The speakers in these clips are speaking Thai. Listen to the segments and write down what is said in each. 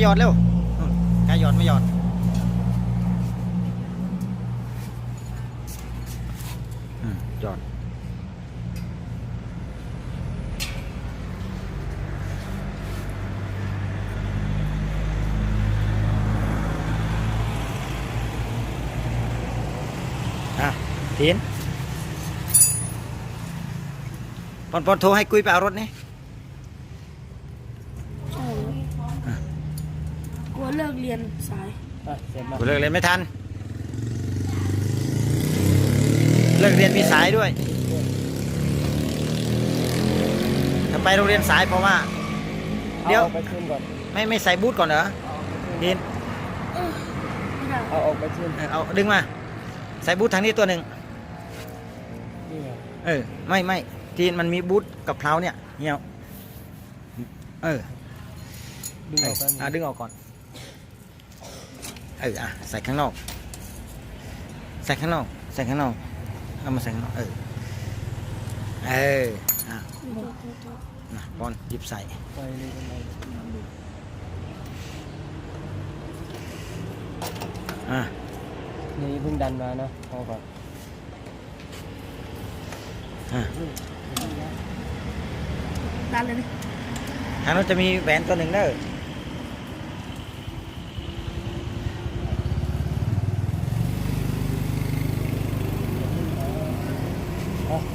าหยอดเร็วกายหยอดมาหยอดอืมหยอด อะทีนปอนปอนโทรให้กุยไปเอารถนี่ ใช่กลัว เลิกเรียนสายอะเสร็จมากูเลิกเรียนไม่ทัน เลิกเรียนมีสายด้วยถ้าไปโรงเรียนสายเพราะว่า เดี๋ยว อาออกไปคืนก่อนไม่ไม่ใส่บูทก่อนเหรอดินเออไม่ได้เอาออกไปคืนเออเอาดึงมา ใส่บูททางนี้ตัวหนึ่งนี่ไงเออไม่ไม่ทีนมันมีบูทกับเพลาเนี่ยเหี่ยวเออดึงเออออกไปอะดึงออกก่อน เอออะใส่ข้างนอก ใส่ข้างนอก ใส่ข้างนอก เอามาใส่ข้างนอก เออ เออ อะนะบอลหยิบใส่ไปเลยกันเลยอะ นี่เพิ่งดันมานะพอก่อนอะดันเลยนะทางโน้นจะมีแหวนตัวหนึ่งเด้อ เอาใส่มาเดี๋ยวเดี๋ยวเดี๋ยวเอาดีมา ว่าไง ชื่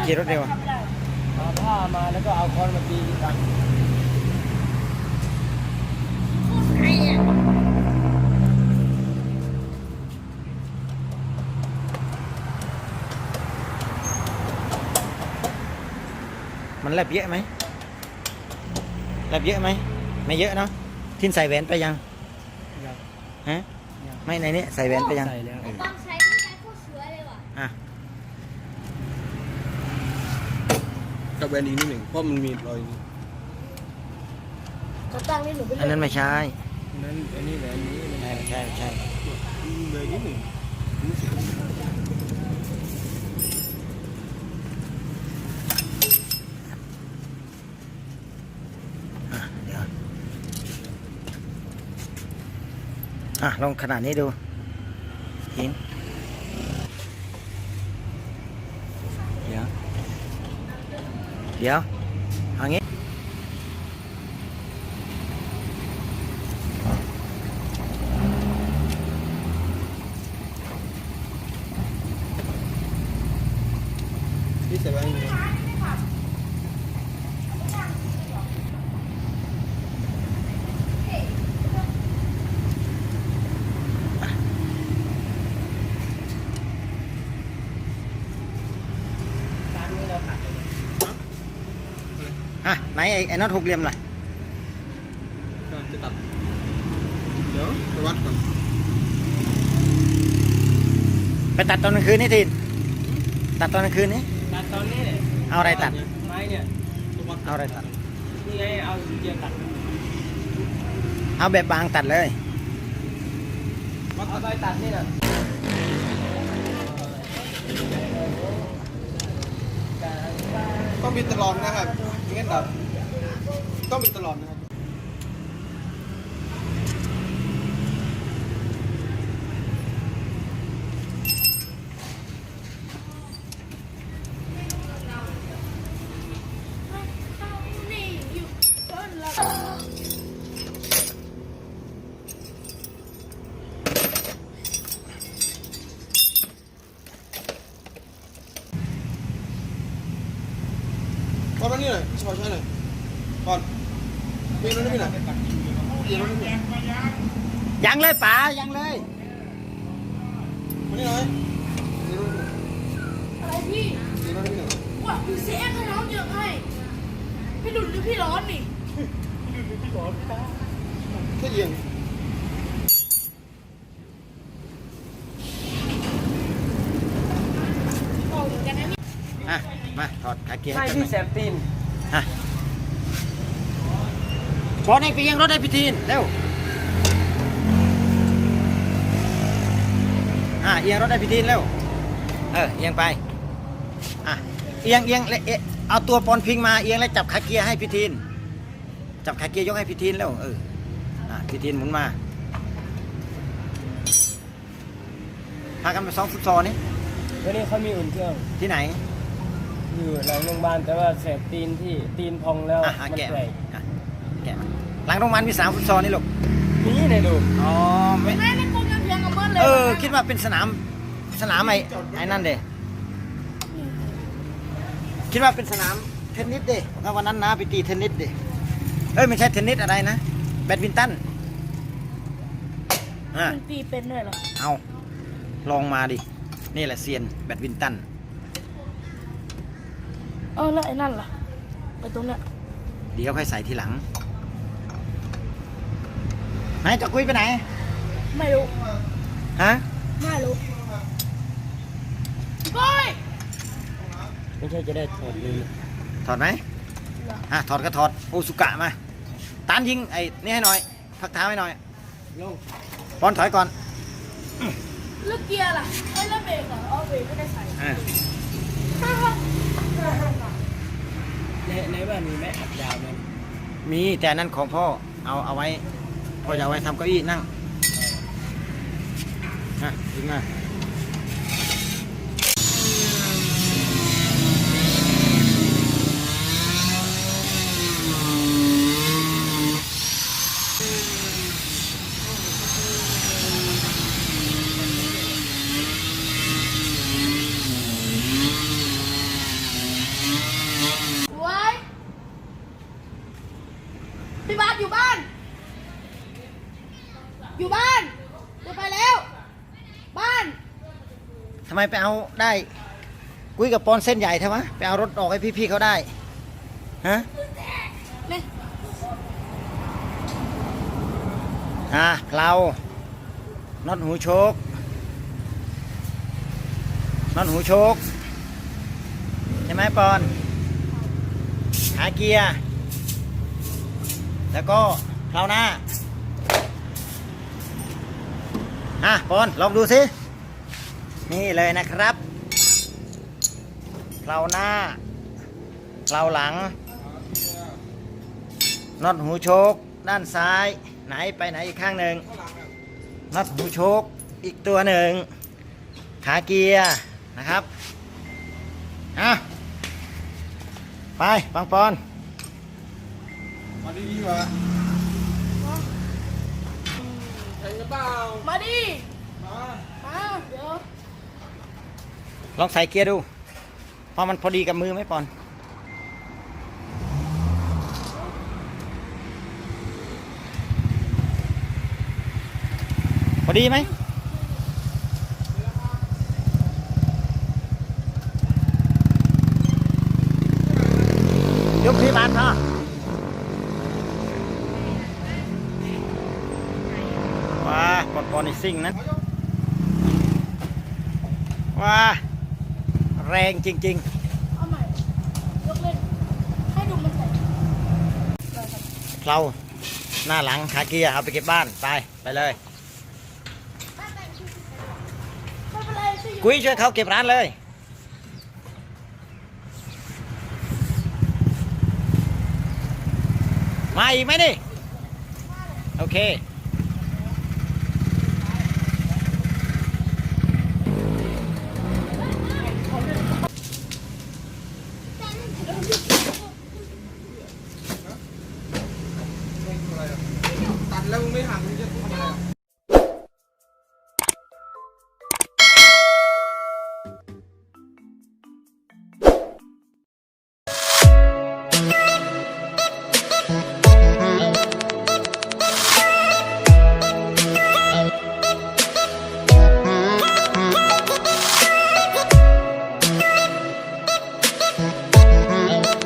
แกขี่รถเร็วอะเอาผ้ามาแล้วก็เอาค้อนมาตีกันพูดใครอะมันแลบเยอะไหมแลบเยอะไหม ไม่เยอะเนาะทินใส่แหวนไปยัง ยังฮะ ยังไม่ในนี้ใส่แหวนไปยัง ใส่แล้ว เออ ตอนใช้ที่ใช้พูดเสือเลยว่ะ อะ กับแวนอีกนิดหนึ่งเพราะมันมีรอยจะตั้งนี่หนูไปอันเล่นั้นนไม่ใช่นั้นอันนี้แหวนนี้มันใช่ใช่ใช่เลยนิดหนึ่งอะเดี๋ยวอะลองขนาดนี้ดูหินเดี๋ยว เดี๋ยวเอางี้ ที่ใส่แวนอยู่ อะไหนไอ้ไอ้น็อตหกเหลี่ยมล่ะจะตัดเดี๋ยวไปวัดก่อนไปตัดตอนกลางคืนนี่ทีนตัดตอนกลางคืนนี้ตัดตอนนี้เนี่ยเอาอะไรตัด ไม้เนี่ยต้องวัดเอาอะไรตัด นี่ไงเอาเกียร์ตัดเอาแบบบางตัดเลยเอาไปตัดนี่น่ะต้องบินตลอดนะครับไม่ งั้นดับต้องมีตลอดนะครับ นี่อยู่ต้นละ ก่อนมานี่หน่อยชอใช่หน่อยก่อนเบียร์รถนี่หน่อยเบียร์รถนี่หน่อยยังเลยป๋ายังเลยมานี่หน่อยเบียร์รถนี่หน่อยอะไรพี่เบียร์รถนี่หน่อยว่าพี่เซฟให้น้องเยอะให้พี่ดุลหรือพี่ร้อนนี่เแค่เอียงอะมาถอดขาเกียร์ใช่ให้พี่กันแสบตีน อะบอลให้ไปเอียงรถให้พี่ทีนเร็วอะเอียงรถให้พี่ทีนเร็วเออเอียงไปอะเอียงเอียงเอ๊ะเอาตัวปอนพิงมาเอียงแล้วจับขาเกียร์ให้พี่ทีนจับขาเกียร์ยกให้พี่ทีนเร็วเอออะพี่ทีนหมุนมาพากันไปซ้อมฟุตซอลนี่วันนี้เขามีอุ่นเครื่องที่ไหน อยู่หลังโรงพยาบาลแต่ว่าแสบตีนที่ตีนพองแล้วอะมัอะนแกะแปลกอะแกะหลังโรงพยาบาลมีสนามฟุตซอลนี่ลูกนี่ในดูอ๋อไม่แม่ไม่กงกันเพียงกับเมื่อเลยเออคิดว่าเป็นสนามสนามไอ้ไอ้นั่นเด้คิดว่าเป็นสนามเทนนิสเด้แล้ววันนั้นนะไปตีเทนนิสเด้เอ้ยไม่ใช่เทนนิสอะไรนะแบดมินตันอะ มันตีเป็นด้วยเหรอ เอาลองมาดิ นี่แหละเซียนแบดมินตันเออแล้วไอ้นั่นล่ะไอ้ตรงเนี้ยเดี๋ยวค่อยใส่ทีหลังไหนจะคุยไปไหน ไม่รู้ ฮะ ไม่รู้ก้อยไม่ใช่จะได้ถอดเลยถอดไหมอะถอดก็ถอดโอสุกะมา ตานยิงไอ้นี่ให้หน่อย พักเท้าให้หน่อยลงบอลถอยก่อนแล้วเกียร์ล่ะไอ้ยแล้วเบรกเหรอเอาเบรกไม่ได้ใส่อะ ในในบ้านมีแม่อัดยาวไหมมีแต่อันนั้นของพ่อเอาเอาไว้พ่อจะเอาไว้ทำเก้าอี้นั่งอะยิงมา ไว้พี่บาสอยู่บ้าน อยู่บ้านจะไปแล้ว บ้าน ทำไมไปเอาได้กุ้ยกับปอนเส้นใหญ่ใช่ไหมไปเอารถออกให้พี่ๆเขาได้ฮะอะเราน็อตหูโชกน็อตหูโชกใช่ไหมปอนขาเกียร์ แล้วก็เพลาหน้า อะปอน ลองดูสิ นี่เลยนะครับเพลาหน้าเพลาหลังน็อตหูโชกด้านซ้าย ไหนไปไหนอีกข้างหนึ่งน็อตหูโชกอีกตัวหนึ่งขาเกียร์นะครับอะไปปังปอนมาดีๆวะแข่งกันเปล่ามาดิมา มา เดี๋ยว ลองใส่เกียร์ดูเพราะมันพอดีกับมือไหมปอน พอดีไหมยกที่บ้านพ่อว้าปอนปอนในซิ่งนั้นว้า แรงจริง เอาใหม่ยกเล่นให้ดูมันใส่ๆ เราหน้าหลังขาเกียร์เอาไปเก็บบ้าน ไป ไปเลย ไม่เป็นไรสิกุ้ยช่วยเขาเก็บร้านเลย มาอีกไหมดิโอเค